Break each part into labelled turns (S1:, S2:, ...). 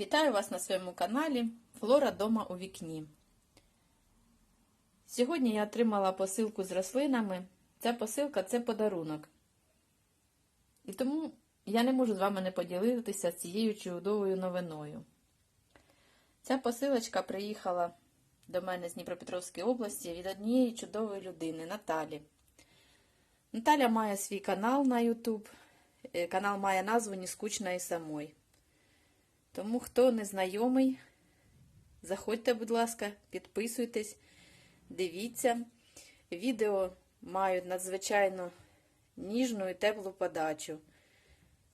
S1: Вітаю вас на своєму каналі Флора дома у вікні. Сьогодні я отримала посилку з рослинами. Ця посилка це подарунок. І тому я не можу з вами не поділитися цією чудовою новиною. Ця посилочка приїхала до мене з Дніпропетровської області від однієї чудової людини Наталі. Наталя має свій канал на YouTube. Е, Канал має назву «Ні скучно і самой. Тому, хто не знайомий, заходьте, будь ласка, підписуйтесь, дивіться. Відео мають надзвичайно ніжну і теплу подачу.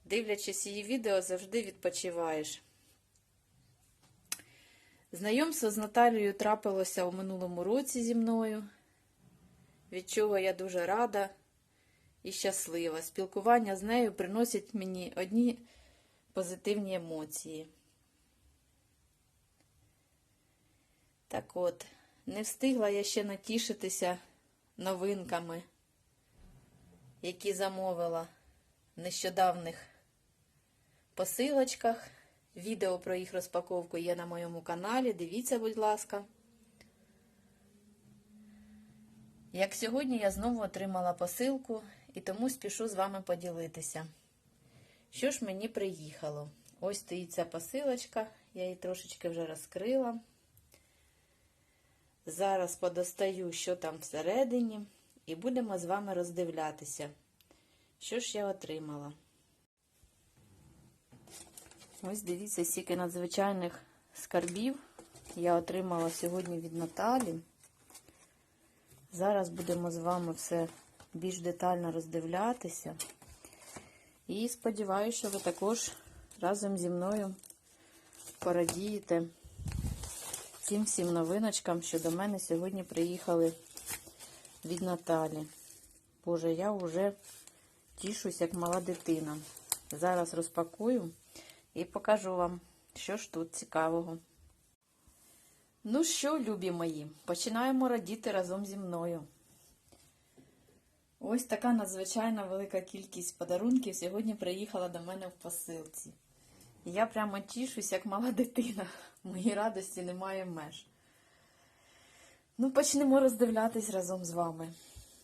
S1: Дивлячись її відео, завжди відпочиваєш. Знайомство з Наталією трапилося у минулому році зі мною, від чого я дуже рада і щаслива. Спілкування з нею приносить мені одні позитивні емоції. Так от, не встигла я ще натішитися новинками, які замовила в нещодавних посилочках. Відео про їх розпаковку є на моєму каналі. Дивіться, будь ласка. Як сьогодні я знову отримала посилку і тому спішу з вами поділитися. Що ж мені приїхало? Ось стоїть ця посилочка, я її трошечки вже розкрила. Зараз подостаю, що там всередині, і будемо з вами роздивлятися, що ж я отримала. Ось дивіться, стільки надзвичайних скарбів я отримала сьогодні від Наталі. Зараз будемо з вами все більш детально роздивлятися. І сподіваюся, що ви також разом зі мною порадієте цим всім новиночкам, що до мене сьогодні приїхали від Наталі. Боже, я вже тішусь, як мала дитина. Зараз розпакую і покажу вам, що ж тут цікавого. Ну що, любі мої, починаємо радіти разом зі мною. Ось така надзвичайно велика кількість подарунків сьогодні приїхала до мене в посилці. Я прямо тішусь, як мала дитина. Моїй радості немає меж. Ну, почнемо роздивлятись разом з вами.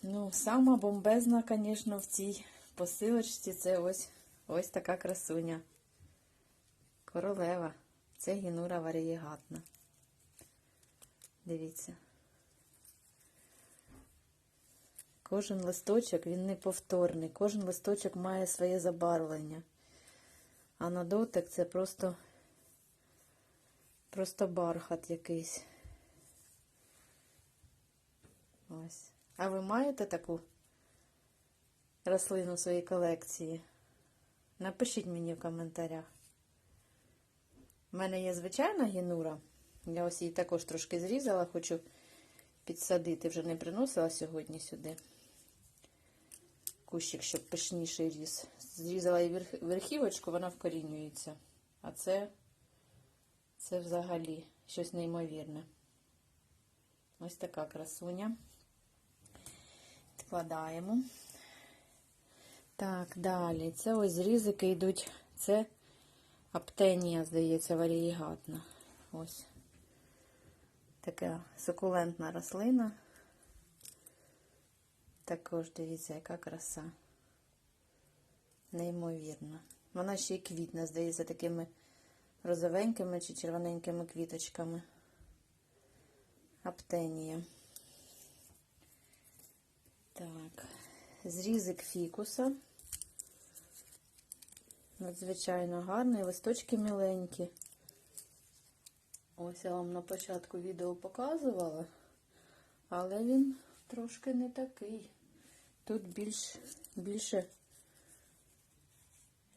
S1: Ну, сама бомбезна, звісно, в цій посилочці це ось ось така красуня. Королева. Це гінура варієгатна. Дивіться. Кожен листочок, він неповторний, кожен листочок має своє забарвлення. А на дотик це просто, просто бархат якийсь. Ось. А ви маєте таку рослину в своїй колекції? Напишіть мені в коментарях. У мене є звичайна гінура. Я ось її також трошки зрізала, хочу підсадити, вже не приносила сьогодні сюди. Кущик, щоб пишніший ріс. Зрізала її верхівочку, вона вкорінюється. А це, це взагалі щось неймовірне. Ось така красуня. Відкладаємо. Так, далі. Це ось зрізики йдуть. Це аптенія, здається, варієгатна. Ось. Така сукулентна рослина. Також дивіться, яка краса. Неймовірна. Вона ще й квітне, здається, такими розовенькими чи червоненькими квіточками. Аптенія. Так, зрізик фікуса. Надзвичайно гарний, листочки міленькі. Ось я вам на початку відео показувала, але він трошки не такий. Тут більш, більше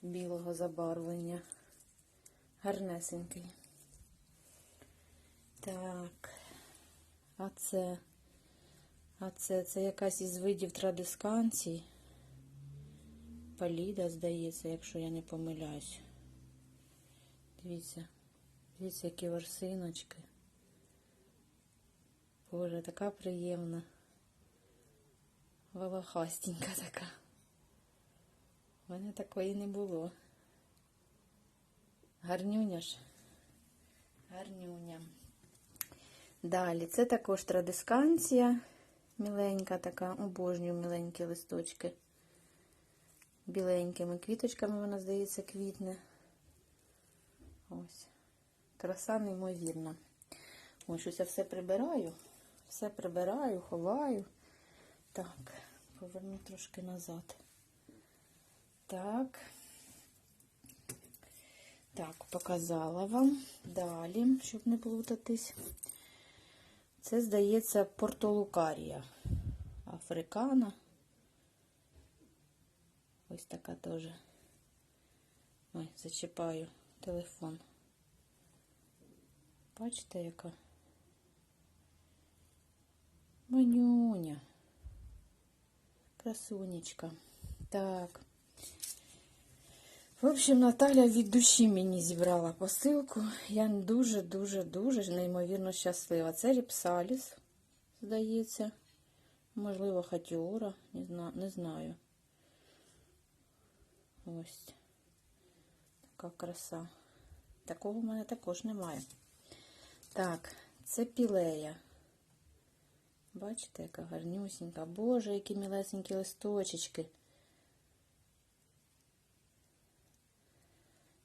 S1: білого забарвлення. Гарнесенький. Так, а це, а це, це якась із видів традисканцій. Паліда, здається, якщо я не помиляюсь. Дивіться, дивіться, які ворсиночки. Боже, така приємна. Волохастенька така. У мене такої не було. Гарнюня ж. Гарнюня. Далі, це також традисканція. Міленька така, обожнюю міленькі листочки. Біленькими квіточками вона, здається, квітне. Ось. Краса неймовірна. Ось щось я все прибираю. Все прибираю, ховаю. Так, поверну трошки назад. Так. Так, показала вам. Далі, щоб не плутатись. Це, здається, портолукарія. Африкана. Ось така теж. Ой, зачіпаю телефон. Бачите, яка? Красунечка. Так. В общем, Наталя від душі мені зібрала посилку. Я дуже-дуже-дуже неймовірно щаслива. Це Ріпсаліс, здається. Можливо, хатіора, не, зна... не знаю. Ось. Така краса. Такого в мене також немає. Так, це пілея. Бачите, яка гарнюсінька. Боже, які мілесенькі листочечки.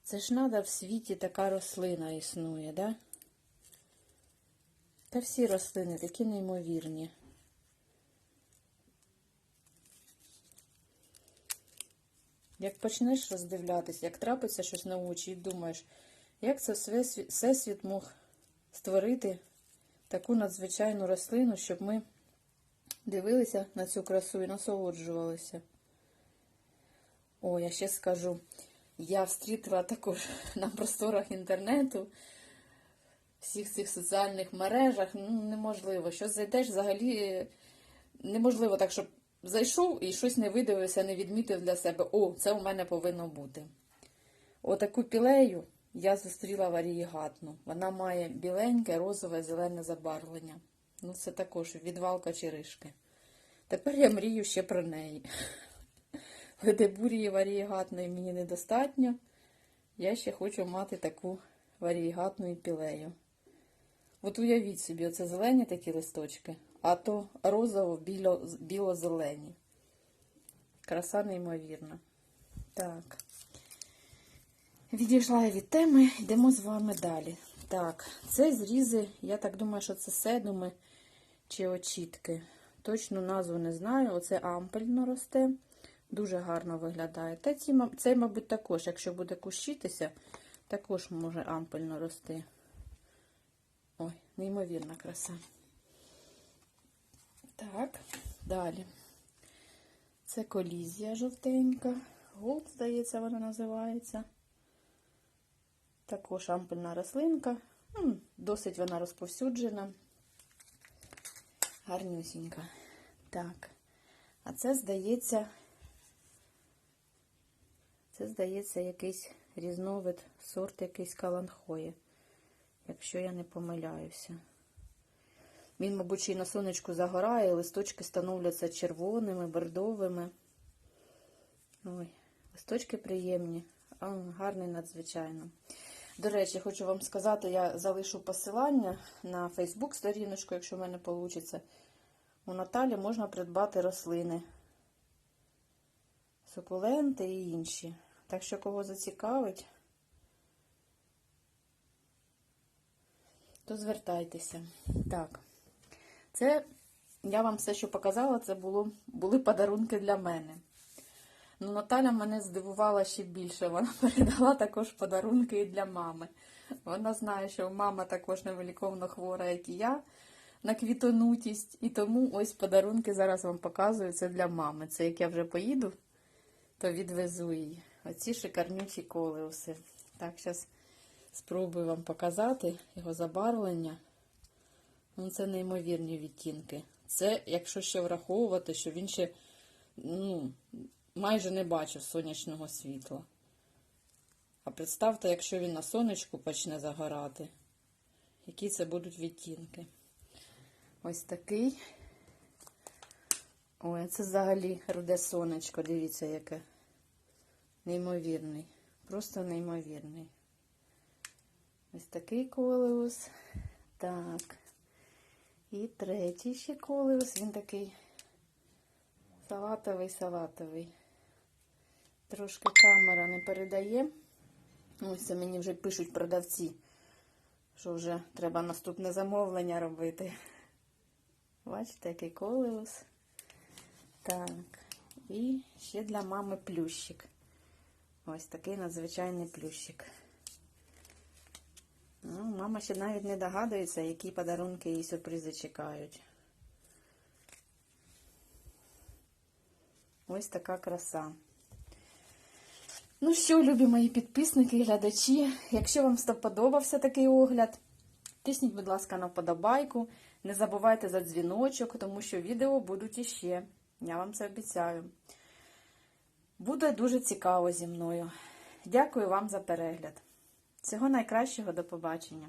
S1: Це ж надо в світі така рослина існує, да? Та всі рослини такі неймовірні. Як почнеш роздивлятися, як трапиться щось на очі і думаєш, як це всесвіт, мог створити таку надзвичайну рослину, щоб ми дивилися на цю красу і насолоджувалися. О, я ще скажу, я встрітила також на просторах інтернету, всіх цих соціальних мережах, ну, неможливо. Що зайдеш взагалі неможливо так, щоб зайшов і щось не видивився, не відмітив для себе. О, це у мене повинно бути. Отаку пілею я зустріла варієгатну. Вона має біленьке, розове, зелене забарвлення. Ну, це також відвалка черишки. Тепер я мрію ще про неї. Ледебурії варієгатної мені недостатньо. Я ще хочу мати таку варієгатну пілею. От уявіть собі, оце зелені такі листочки, а то розово-біло-зелені. Краса неймовірна. Так. Відійшла я від теми, йдемо з вами далі. Так, це зрізи, я так думаю, що це седуми чи очітки. Точну назву не знаю. Оце ампельно росте. Дуже гарно виглядає. Та ці, цей, мабуть, також, якщо буде кущитися, також може ампельно рости. Ой, неймовірна краса. Так, далі. Це колізія жовтенька. Голд, здається, вона називається. Також ампельна рослинка. Досить вона розповсюджена. Гарнюсінька. Так. А це, здається, це, здається, якийсь різновид, сорт якийсь каланхої, якщо я не помиляюся. Він, мабуть, й на сонечку загорає, листочки становляться червоними, бордовими. Ой, листочки приємні, а, гарний надзвичайно. До речі, хочу вам сказати, я залишу посилання на Фейсбук сторіночку, якщо в мене вийде. У Наталі можна придбати рослини, сукуленти і інші. Так що, кого зацікавить, то звертайтеся. Так, це я вам все, що показала, це було, були подарунки для мене. Ну, Наталя мене здивувала ще більше. Вона передала також подарунки і для мами. Вона знає, що мама також невиліковно хвора, як і я, на квітонутість. І тому ось подарунки зараз вам показую. Це для мами. Це як я вже поїду, то відвезу її. Оці шикарнючі колеуси. Так, зараз спробую вам показати його забарвлення. Ну, Це неймовірні відтінки. Це, якщо ще враховувати, що він ще ну, майже не бачив сонячного світла. А представте, якщо він на сонечку почне загорати, які це будуть відтінки. Ось такий. Ой, це взагалі руде сонечко, дивіться, яке. Неймовірний. Просто неймовірний. Ось такий колеус. Так. І третій ще колеус. Він такий салатовий, салатовий. Трошки камера не передає. Ось це мені вже пишуть продавці, що вже треба наступне замовлення робити. Бачите, який колеус. Так. І ще для мами плющик. Ось такий надзвичайний плющик. Ну, мама ще навіть не догадується, які подарунки і сюрпризи чекають. Ось така краса. Ну що, любі мої підписники і глядачі, якщо вам сподобався такий огляд, тисніть, будь ласка, на вподобайку. Не забувайте за дзвіночок, тому що відео будуть іще. Я вам це обіцяю. Буде дуже цікаво зі мною. Дякую вам за перегляд. Всього найкращого, до побачення.